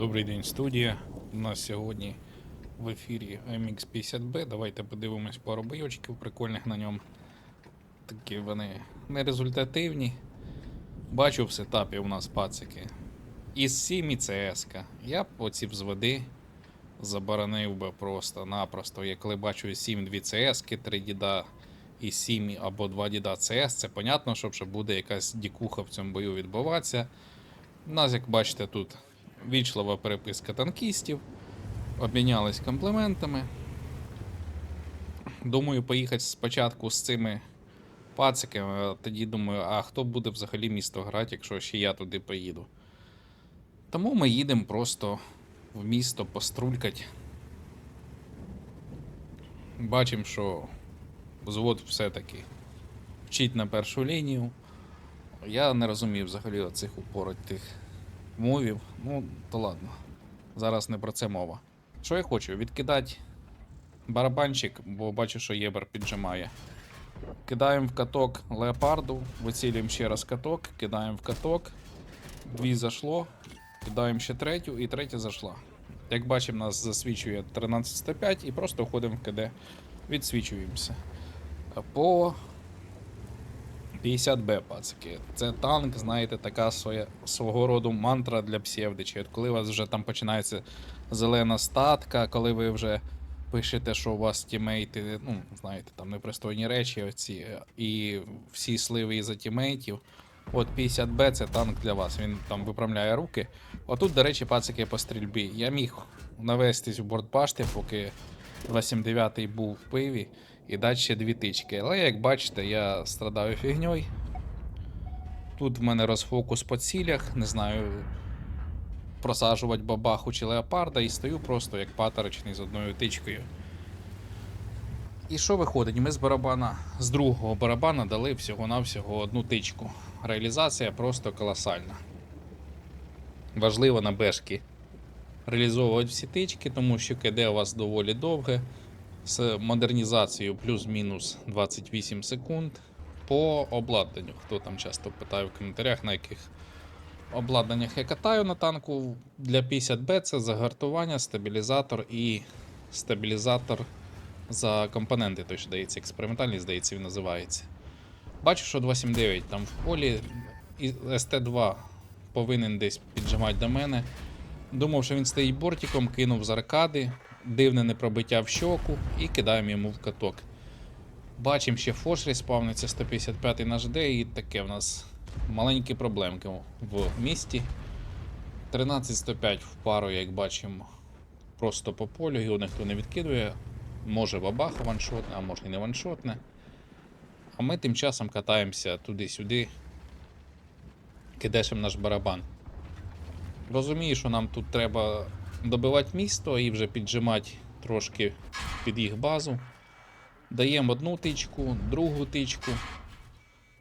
Добрий день, студія. У нас сьогодні в ефірі MX50B. Давайте подивимось пару бойочків прикольних на ньому. Такі вони нерезультативні. Бачу в сетапі у нас пацики. Із 7 і CS. Я б оці взводи заборонив би просто-напросто. Я коли бачу 7 2 CS, 3 діда і 7 або 2 діда CS, це понятно, що вже буде якась дікуха в цьому бою відбуватися. У нас, як бачите, тут вічлива переписка танкістів. Обмінялись компліментами. Думаю, поїхати спочатку з цими пациками, тоді думаю, а хто буде взагалі місто грати, якщо ще я туди поїду. Тому ми їдемо просто в місто пострулькать. Бачимо, що взвод все-таки вчить на першу лінію. Я не розумію взагалі оцих упоротих мовів. Ну, то ладно. Зараз не про це мова. Що я хочу? Відкидати барабанчик, бо бачу, що Єбер піджимає. Кидаємо в каток леопарду, вицілюємо ще раз каток, кидаємо в каток. Дві зайшло, кидаємо ще третю і третя зайшла. Як бачимо, нас засвічує 13.105 і просто входимо в КД, відсвічуємося. По 50Б, пацики. Це танк, знаєте, така своя, свого роду мантра для псевдичів. От Коли у вас вже там починається зелена статка, коли ви вже пишете, що у вас тімейти, ну, знаєте, там непристойні речі, оці, і всі сливи із-за тімейтів. От 50Б це танк для вас. Він там виправляє руки. Отут, до речі, пацики по стрільбі. Я міг навестись в бортбашти, поки 279 був в пиві і дати ще дві тички. Але як бачите, я страдаю фігньою. Тут в мене розфокус по цілях, не знаю, просаджувати бабаху чи леопарда, і стою просто як патерочний з одною тичкою. І що виходить? Ми з барабана, з другого барабана дали всього-навсього одну тичку. Реалізація просто колосальна. Важливо на бешки реалізовувати всі тички, тому що КД у вас доволі довге з модернізацією плюс-мінус 28 секунд. По обладнанню. Хто там часто питає в коментарях, на яких обладнаннях я катаю на танку для 50Б це загартування, стабілізатор і стабілізатор за компоненти, той, що здається, експериментальний, здається, він називається. Бачу, що 279 там в полі, і СТ2 повинен десь піджимати до мене. Думав, що він стоїть бортиком, кинув з аркади, дивне непробиття в щоку і кидаємо йому в каток. Бачимо, ще фош респавниться 155 наш Д, і таке в нас маленькі проблемки в місті. 13-105 в пару, як бачимо, просто по полю, його ніхто не відкидує. Може бабаха ваншотне, а може і не ваншотне. А ми тим часом катаємося туди-сюди, кидешем наш барабан. Розумію, що нам тут треба добивати місто і вже піджимати трошки під їх базу. Даємо одну тичку, другу тичку.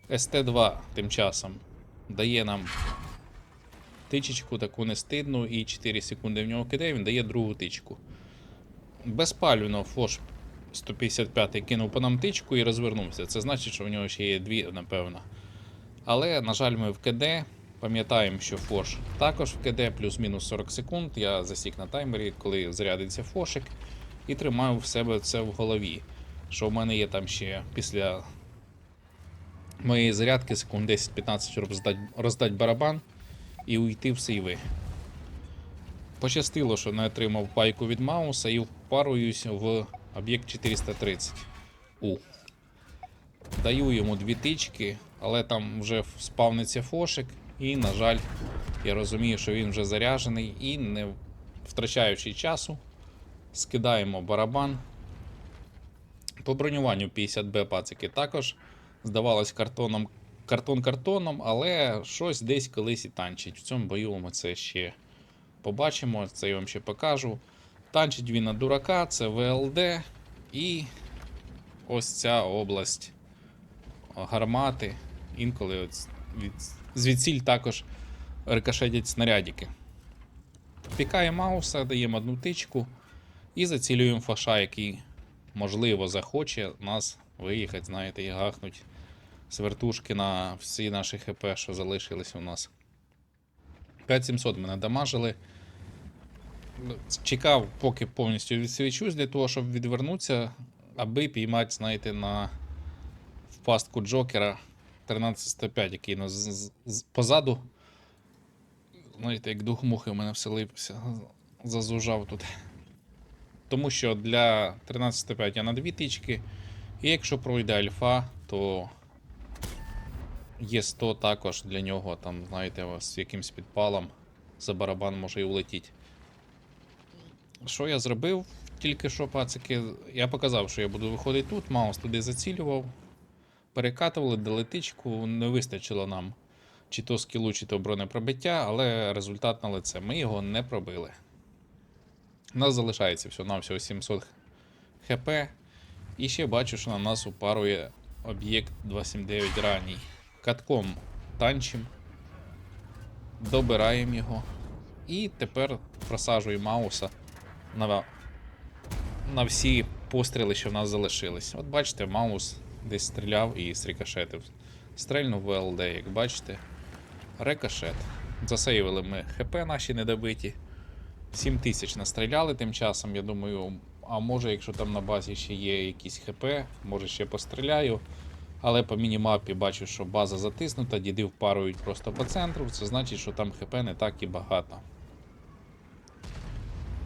СТ2 тим часом дає нам тичечку таку нестидну і 4 секунди в нього кидає, він дає другу тичку. Безпалюно Фош 155 кинув по нам тичку і розвернувся. Це значить, що в нього ще є дві, напевно. Але, на жаль, ми в КД. Пам'ятаємо, що Фош також в КД плюс-мінус 40 секунд. Я засік на таймері, коли зарядиться фошик, і тримаю в себе це в голові. Що в мене є там ще після моєї зарядки секунд 10-15, щоб роздати, роздати барабан і уйти в сейви. Пощастило, що не отримав пайку від Мауса і впаруюсь в об'єкт 430 У. Даю йому дві тички, але там вже спавниться фошик, і, на жаль, я розумію, що він вже заряджений і не втрачаючи часу, скидаємо барабан. По бронюванню 50Б пацики також здавалось картоном, картон картоном, але щось десь колись і танчить. В цьому бою ми це ще побачимо, це я вам ще покажу. Танчить він на дурака, це ВЛД і ось ця область гармати. Інколи від, звідсіль також рикошетять снарядики. Пікає Мауса, даємо одну тичку і зацілюємо фаша, який, можливо, захоче нас виїхати, знаєте, і гахнуть з вертушки на всі наші ХП, що залишились у нас. 5700 ми надамажили. чекав, поки повністю відсвічусь для того, щоб відвернутися, аби піймати, знаєте, на в пастку Джокера 1305, який нас з- з- позаду. Знаєте, як дух мухи в мене вселився, зазужав тут. Тому що для 1305 я на дві тички. І якщо пройде альфа, то є 100 також для нього, там, знаєте, з якимсь підпалом за барабан може і улетіть. Що я зробив тільки що, пацики? Я показав, що я буду виходити тут, Маус туди зацілював. Перекатували долетичку, не вистачило нам чи то скілу, чи то бронепробиття, але результат на лице. Ми його не пробили. У нас залишається всього на всього 700 хп. І ще бачу, що на нас упарує об'єкт 279 ранній. Катком танчим. Добираємо його. І тепер просаджуємо Мауса на, на всі постріли, що в нас залишились. От бачите, Маус десь стріляв і срікошетив. Стрельнув в ЛД, як бачите. Рикошет. Засейвили ми ХП наші недобиті. 7 тисяч настріляли тим часом, я думаю, а може, якщо там на базі ще є якісь ХП, може ще постріляю. Але по мінімапі бачу, що база затиснута, діди впарують просто по центру, це значить, що там ХП не так і багато.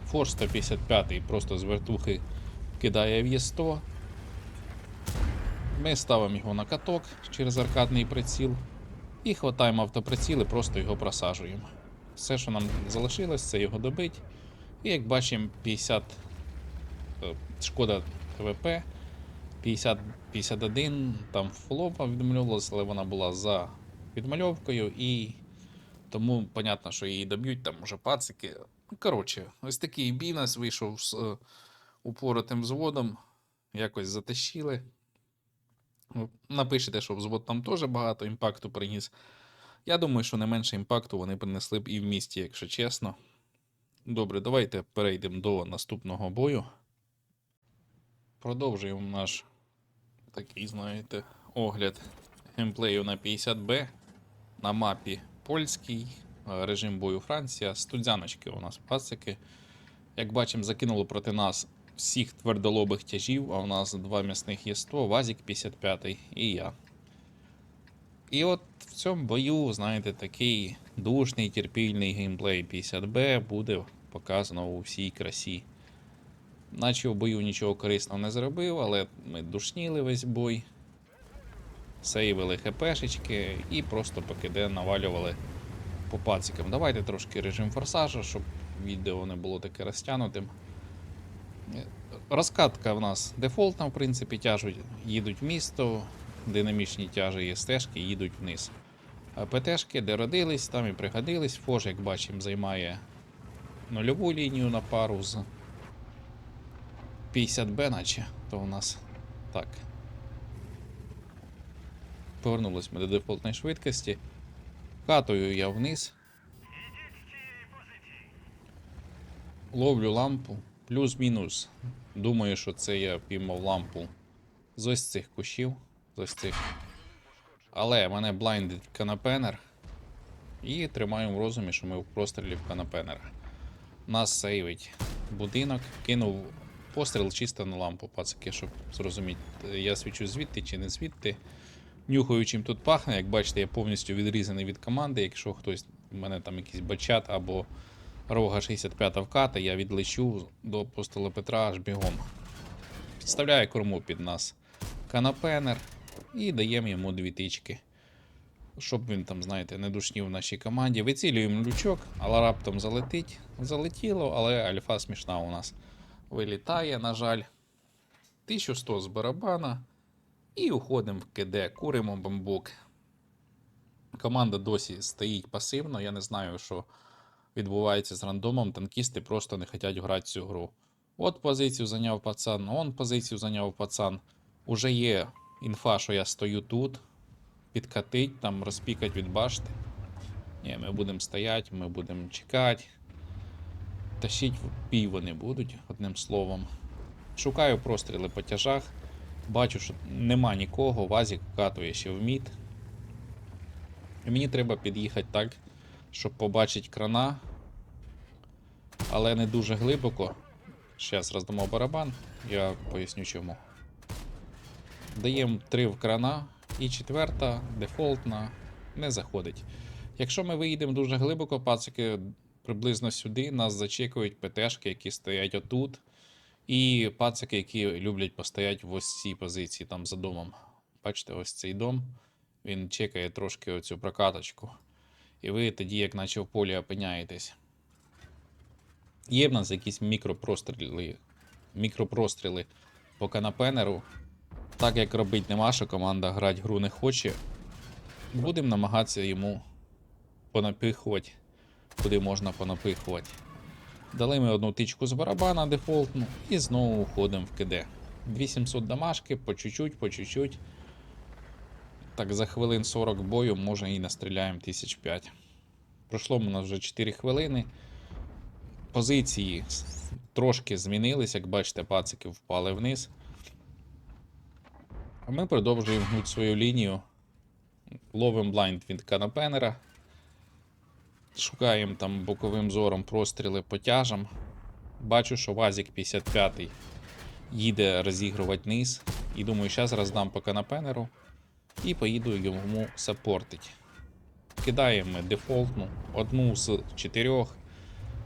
Форш 155 просто з вертухи кидає в Є100. Ми ставимо його на каток через аркадний приціл. І хватаємо автоприціл і просто його просаджуємо. Все, що нам залишилось, це його добить. І як бачимо, 50 е, шкода ТВП, 50, 51, там флопа відмальовувалась, але вона була за відмальовкою, і тому понятно, що її доб'ють, там уже пацики. Ну, Коротше, ось такий бій нас вийшов з е, упоротим взводом. Якось затащили. Ну, Напишете, що взвод там теж багато імпакту приніс. Я думаю, що не менше імпакту вони принесли б і в місті, якщо чесно. Добре, давайте перейдемо до наступного бою. Продовжуємо наш такий, знаєте, огляд геймплею на 50Б на мапі польський, е, режим бою Франція, студзяночки у нас пасики. Як бачимо, закинуло проти нас всіх твердолобих тяжів, а у нас два м'ясних є 100, Вазік 55 і я. І от в цьому бою, знаєте, такий душний, терпільний геймплей 50Б буде показано у всій красі. Наче в бою нічого корисного не зробив, але ми душніли весь бой, сейвили хпшечки і просто покиде навалювали по пацикам. Давайте трошки режим форсажа, щоб відео не було таке розтягнутим. Розкатка в нас дефолтна, в принципі, тяжуть, їдуть в місто, динамічні тяжі є стежки, їдуть вниз. А ПТшки, де родились, там і пригодились. Фож, як бачимо, займає нульову лінію на пару з 50Б, наче, то у нас так. Повернулись ми до дефолтної швидкості. Катую я вниз. Ловлю лампу. Плюс-мінус. Думаю, що це я піймав лампу з ось цих кущів. З ось цих. Але мене блайндить канапенер. І тримаю в розумі, що ми в прострілі в канапенера. Нас сейвить будинок, кинув постріл чисто на лампу, пацики, щоб зрозуміти, я свічу звідти чи не звідти. Нюхаю, чим тут пахне. Як бачите, я повністю відрізаний від команди. Якщо хтось в мене там якийсь бачат або рога 65 вката, я відлечу до апостола Петра аж бігом. Підставляю корму під нас канапенер і даємо йому дві тички. Щоб він там, знаєте, не душнів в нашій команді. Вицілюємо лючок, але раптом залетить. Залетіло, але альфа смішна у нас. Вилітає, на жаль. 1100 з барабана. І уходимо в КД, куримо бамбук. Команда досі стоїть пасивно. Я не знаю, що відбувається з рандомом. Танкісти просто не хочуть грати цю гру. От позицію зайняв пацан, он позицію зайняв пацан. Уже є інфа, що я стою тут. Підкатить, там розпікать від башти. Ні, ми будемо стояти, ми будемо чекати. Тащить в бій вони будуть, одним словом. Шукаю простріли по тяжах. Бачу, що нема нікого, Вазік вкатує ще в мід. І мені треба під'їхати так, щоб побачити крана. але не дуже глибоко. Зараз роздамо барабан, я поясню чому. Даємо 3 в крана, і четверта, дефолтна, не заходить. Якщо ми виїдемо дуже глибоко, пацики приблизно сюди, нас зачекують ПТшки, які стоять отут. І пацики, які люблять постояти в ось цій позиції, там за домом. Бачите, ось цей дом. Він чекає трошки оцю прокаточку. І ви тоді, як наче в полі опиняєтесь. Є в нас якісь мікропростріли, мікропростріли по канапенеру. Так як робить не ваша команда, грати гру не хоче. Будемо намагатися йому понапихувати, куди можна понапихувати. Дали ми одну тичку з барабана дефолтну і знову уходимо в КД. 2700 дамашки, по чуть-чуть, по чуть-чуть. Так, за хвилин 40 бою, може і настріляємо 1005. Пройшло у нас вже 4 хвилини. Позиції трошки змінились, як бачите, пацики впали вниз. А ми продовжуємо гнути свою лінію. Ловимо блайнд від канапенера. Шукаємо там боковим зором простріли по тяжам. Бачу, що Вазік 55 їде розігрувати низ. І думаю, зараз роздам по канапенеру і поїду йому саппортить. Кидаємо дефолтну, одну з чотирьох.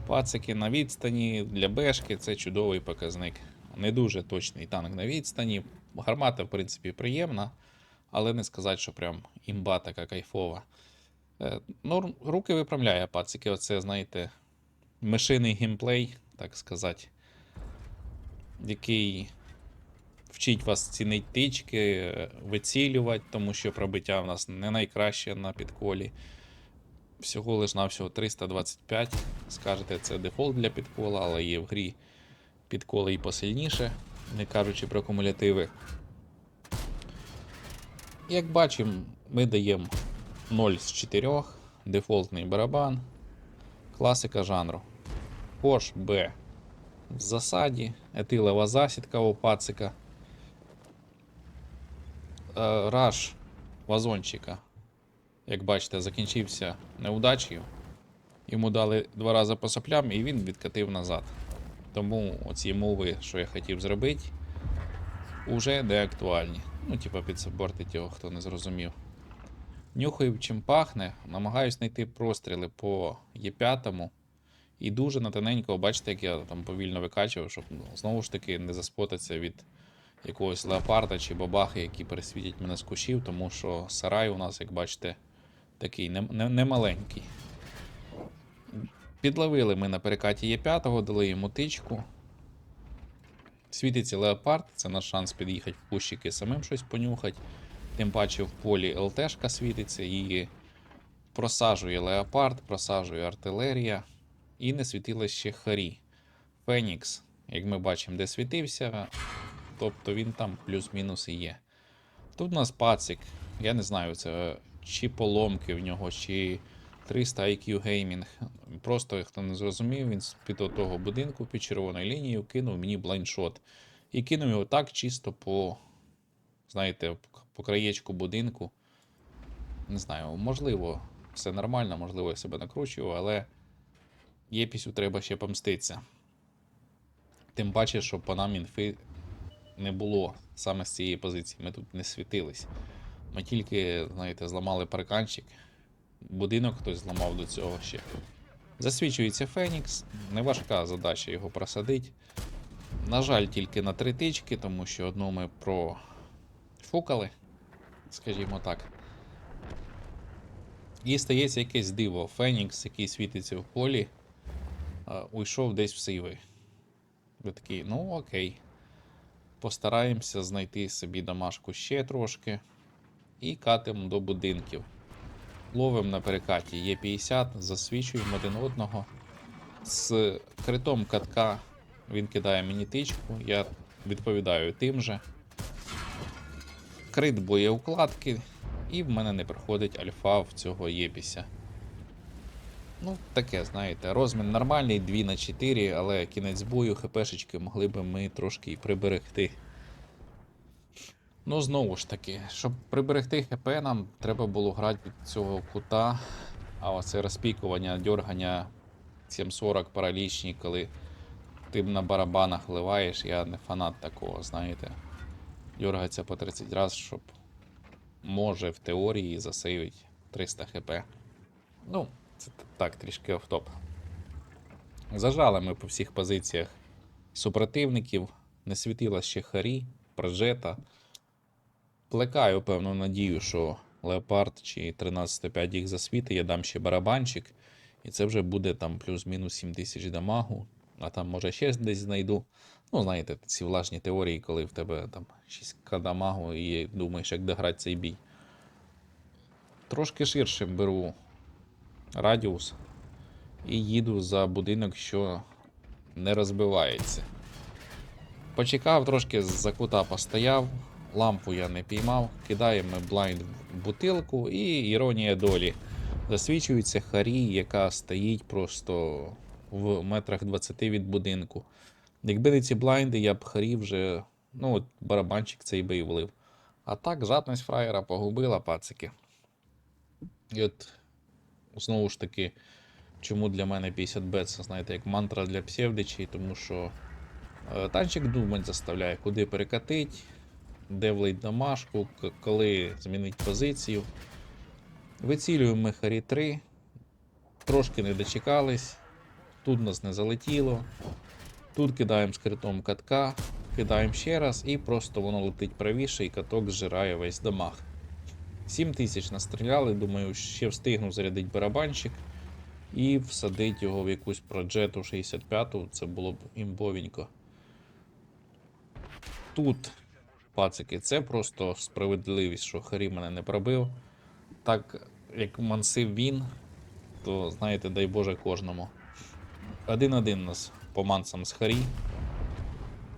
Пацики на відстані для бешки це чудовий показник. Не дуже точний танк на відстані. Гармата, в принципі, приємна, але не сказати, що прям імба така кайфова. Ну, руки виправляє пацики, оце, знаєте, мишиний геймплей, так сказати, який вчить вас цінить тички, вицілювати, тому що пробиття в нас не найкраще на підколі. Всього лиш навсього 325. Скажете, це дефолт для підкола, але є в грі підколи і посильніше, не кажучи про кумулятиви. Як бачимо, ми даємо 0 з 4, дефолтний барабан, класика жанру. Пош Б в засаді, етилова засідка у пацика. Е, Раш вазончика, як бачите, закінчився неудачею. Йому дали два рази по соплям і він відкатив назад. Тому оці мови, що я хотів зробити, уже не актуальні. Ну, типа підсабортить його, хто не зрозумів. Нюхаю, чим пахне, намагаюсь знайти простріли по Є5. І дуже натоненько, бачите, як я там повільно викачував, щоб ну, знову ж таки не заспотатися від якогось леопарда чи бабахи, які пересвітять мене з кущів, тому що сарай у нас, як бачите, такий не, не, не. Підловили ми на перекаті Є5, дали йому тичку. Світиться леопард, це наш шанс під'їхати в кущики самим щось понюхати. Тим паче в полі ЛТшка світиться, її просаджує леопард, просаджує артилерія. І не світилось ще Харі. Фенікс, як ми бачимо, де світився, тобто він там плюс-мінус і є. Тут у нас пацик, я не знаю, це чи поломки в нього, чи 300 IQ геймінг. Просто хто не зрозумів, він з-під того будинку під червоною лінією кинув мені блайндшот. І кинув його так чисто по, знаєте, по краєчку будинку. Не знаю, можливо, все нормально, можливо, я себе накручував, але Єпісю треба ще помститися. Тим паче, що по нам не було саме з цієї позиції. Ми тут не світились. Ми тільки, знаєте, зламали парканчик. Будинок хтось зламав до цього ще. Засвічується Фенікс, неважка задача його просадити. На жаль, тільки на три тички, тому що одну ми профукали, скажімо так. І стається якесь диво. Фенікс, який світиться в полі, уйшов десь в сиви. Ви такий, ну окей. Постараємося знайти собі домашку ще трошки. І катимо до будинків. Ловимо на перекаті Є50, засвічуємо один одного. З критом катка він кидає мені тичку, я відповідаю тим же. Крит боєукладки, і в мене не проходить альфа в цього єпіся. Ну, таке, знаєте, розмін нормальний, 2 на 4, але кінець бою, хпшечки могли би ми трошки і приберегти. Ну, знову ж таки, щоб приберегти ХП, нам треба було грати від цього кута. А оце розпікування, дьоргання 740 паралічні, коли ти на барабанах ливаєш, я не фанат такого, знаєте. Дергаться по 30 разів, щоб може в теорії засейвить 300 хп. Ну, це так, трішки офтоп. Зажали ми по всіх позиціях супротивників, не світила ще Харі, Проджета. Плекаю певну надію, що Леопард чи 13.5 їх засвіти, я дам ще барабанчик, і це вже буде там плюс-мінус 7 тисяч дамагу, а там може ще десь знайду. Ну, знаєте, ці влажні теорії, коли в тебе там 6к дамагу і думаєш, як дограти цей бій. Трошки ширшим беру радіус і їду за будинок, що не розбивається. Почекав трошки за кута постояв, лампу я не піймав, кидаємо блайнд в бутилку і іронія долі. Засвічується Харі, яка стоїть просто в метрах 20 від будинку. Якби не ці блайнди, я б Харі вже, ну, от барабанчик цей би і влив. А так, жадність фраєра погубила пацики. І от знову ж таки, чому для мене 50 бет це, знаєте, як мантра для псевдичей, тому що е, танчик думать заставляє, куди перекатить, де влить домашку, коли змінить позицію. Вицілюємо ми Харі 3, трошки не дочекались, тут нас не залетіло. Тут кидаємо скритом катка, кидаємо ще раз, і просто воно летить правіше, і каток зжирає весь дамаг. 7 тисяч настріляли, думаю, ще встигну зарядити барабанчик і всадити його в якусь проджету 65-ту, це було б імбовенько. Тут, пацики, це просто справедливість, що Харі мене не пробив. Так як мансив він, то знаєте, дай Боже кожному. Один-один нас по мансам з Харі.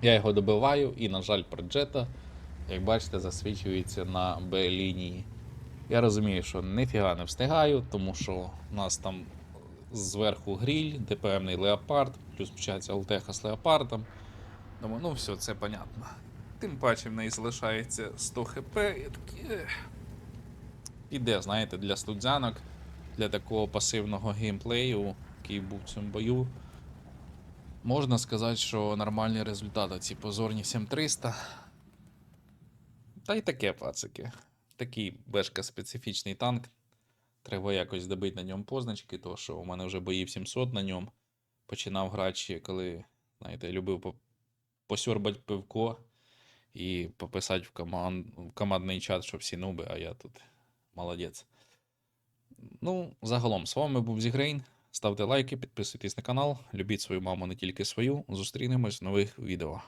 Я його добиваю, і, на жаль, проджета, як бачите, засвічується на Б-лінії. Я розумію, що ніфіга не встигаю, тому що у нас там зверху гріль, де певний леопард, плюс включається ЛТХ з леопардом. Думаю, ну все, це понятно. Тим паче в неї залишається 100 хп. Такий. «Ех». Іде, знаєте, для студзянок, для такого пасивного геймплею, який був в цьому бою. Можна сказати, що нормальні результати. Ці позорні 7300. Та й таке, пацики. Такий бешка специфічний танк. Треба якось добити на ньому позначки, тому що у мене вже боїв 700 на ньому. Починав грати коли, знаєте, любив посьорбати пивко і пописати в, команд... в командний чат, що всі нуби, а я тут молодець. Ну, загалом, з вами був Зігрейн. Ставте лайки, підписуйтесь на канал, любіть свою маму не тільки свою. Зустрінемось в нових відео.